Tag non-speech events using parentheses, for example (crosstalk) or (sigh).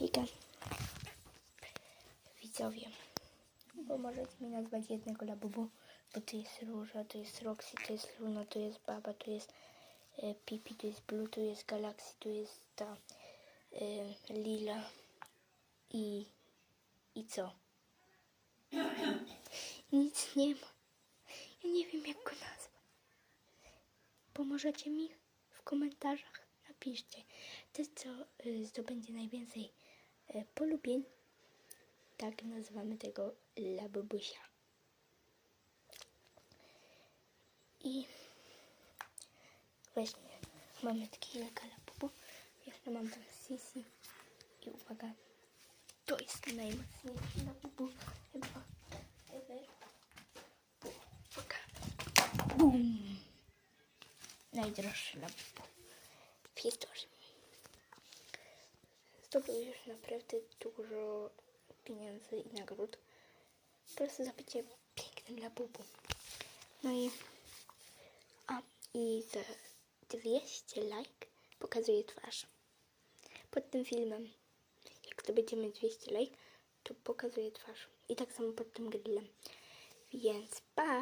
Hejka. Widzowie. Bo możecie mi nazwać jednego labubu, bo tu jest Róża, tu jest Roxy, tu jest Luna, tu jest Baba, tu jest e, Pipi, tu jest Blue, tu jest Galaxy, tu jest ta e, Lila i i co? (clears throat) Nic nie ma. Ja nie wiem jak go nazwać. Pomożecie mi w komentarzach? Napiszcie. To, co y, zdobędzie najwięcej polubień, tak nazywamy tego labubusia. I właśnie mamy kilka labubów. Jeszcze mam tam Sisi. I uwaga, to jest najmocniejszy labubu chyba ever. Uwaga. Bum! Najdroższy labubu w historii. Zdobył już naprawdę dużo pieniędzy i nagród. Po prostu za bycie pięknym labubu. No i a i za 200 like pokazuję twarz. Pod tym filmem, jak to będziemy 200 like, to pokazuję twarz. I tak samo pod tym grillem. Więc pa!